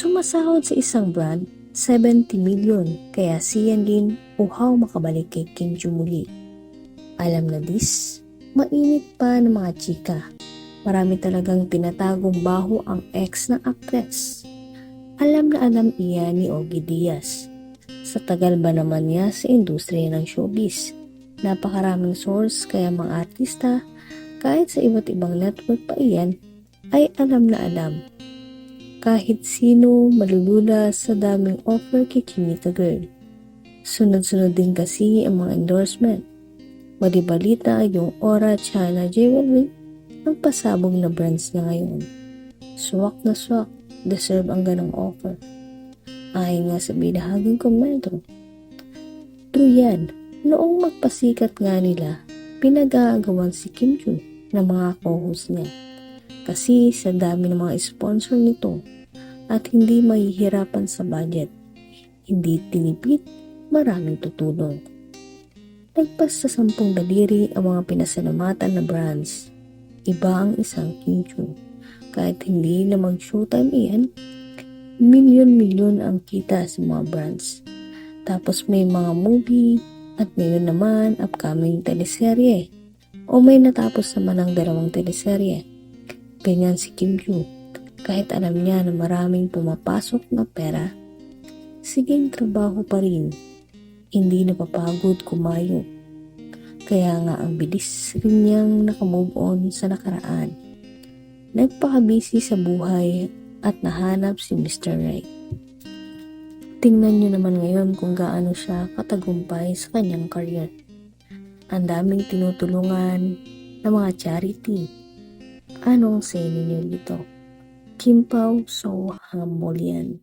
Sumasahod sa isang brand 70 million kaya si Yan Lin uhaw makabalik kay Kim Joo muli. Alam na dis, mainit pa ng mga chika. Marami talagang tinatagong baho ang ex ng aktres. Alam na alam iya ni Ogie Diaz. Sa tagal ba naman niya sa industriya ng showbiz? Napakaraming source kaya mga artista, kahit sa iba't ibang network pa iyan, ay alam na alam. Kahit sino malulula sa daming offer kay Chinita Girl. Sunod-sunod din kasi ang mga endorsement. Malibalita yung Aura China Jewelry ang pasabog na brands niya ngayon. Swak na swak, deserve ang ganong offer. Ayon nga sa binahaging komento. True yan, noong magpasikat nga nila, pinag-aagawan si Kim Joo ng mga co-host niya. Kasi sa dami ng mga sponsor nito at hindi mahihirapan sa budget. Hindi tinipid, maraming tutulong. Nagpas sa sampung daliri ang mga pinasalamatan na brands. Iba ang isang Joo. Kahit hindi na mag-showtime iyan, milyon-milyon ang kita sa mga brands. Tapos may mga movie at ngayon naman upcoming teleserye. O may natapos naman ang dalawang teleserye. Ganyan si Kim Joo. Kahit alam niya na maraming pumapasok na pera, siging trabaho pa rin. Hindi napapagod kumayo. Kaya nga ang bilis rin niyang nakamove on sa nakaraan. Nagpakabisi sa buhay at nahanap si Mr. Right. Tingnan niyo naman ngayon kung gaano siya katagumpay sa kanyang career. Ang daming tinutulungan ng mga charity. Anong say ninyo dito? Kim Pao So Hamolian